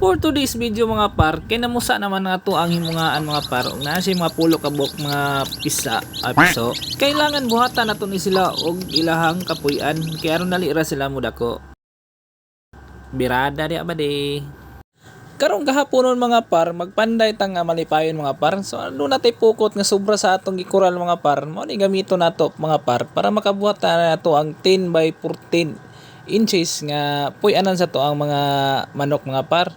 For today's video mga par, kay namusa naman nga to ang himungaan mga par. Ug siya mga pulo kabok mga pisa ah, piso. Kailangan buhatan nato ni sila og ilahang kapuy-an kay aron dali ra sila mudako. Birada di abade. Karong gahaponon mga par, magpanday tang nga malipayon mga par. So ano na tay pukot nga sobra sa atong gikural mga par. Mao ni gamito nato mga par para makabuhat na nato ang 10 by 14 inches nga puy-anan sa to ang mga manok mga par.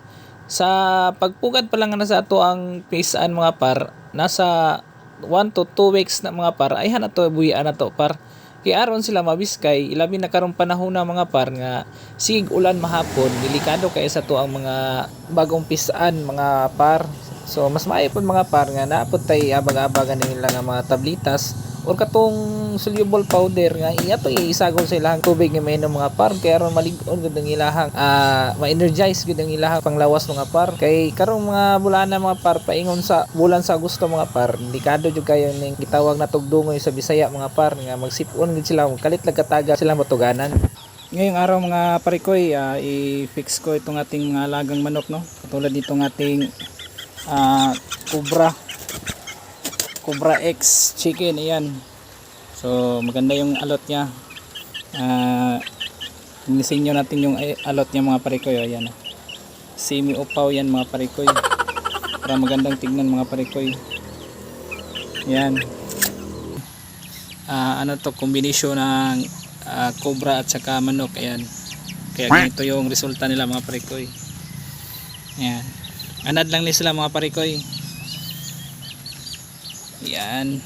Sa pagpugad pa lang na sa ato ang pisaan mga par, nasa 1 to 2 weeks na mga par, ay hana to buhian na to par. Kaya aron sila mabiskay, ilabi na karong panahon na mga par nga sig ulan mahapon, delikado kay sa to ang mga bagong pisaan mga par. So mas maayo pud mga par nga naapod tay abag-abagan nila nga mga tablitas or katong soluble powder nga iya to isagol sa ilahang tubig nga mainom mga par kaya aron malig-on gud ang ilahang ah ma-energize gud ang ilahang panglawas mga par kay karong mga bulan na mga par paingon sa bulan sa Agosto mga par delikado jud kayo ning gitawag na tugdungoy sa Bisaya mga par nga magsipon gud sila kalit lang kataga sila matuganan Ngayong araw mga parikoy, ah, i-fix ko itong ating mga alagang manok, no? Katulad nitong ating ah, Cobra. Cobra X chicken, ayan. So, maganda yung alot niya. Ah, Inisinyo natin yung ay- alot niya mga parikoy, oh, ayan. oh. Semi-upaw yan mga parikoy. Para magandang tignan mga parikoy. Ayan. Ah, ano to, kombinasyon ng ah, cobra at saka manok, ayan. Kaya ganito yung resulta nila mga parikoy. Ayan. Anad lang ni sila mga parikoy. Yan.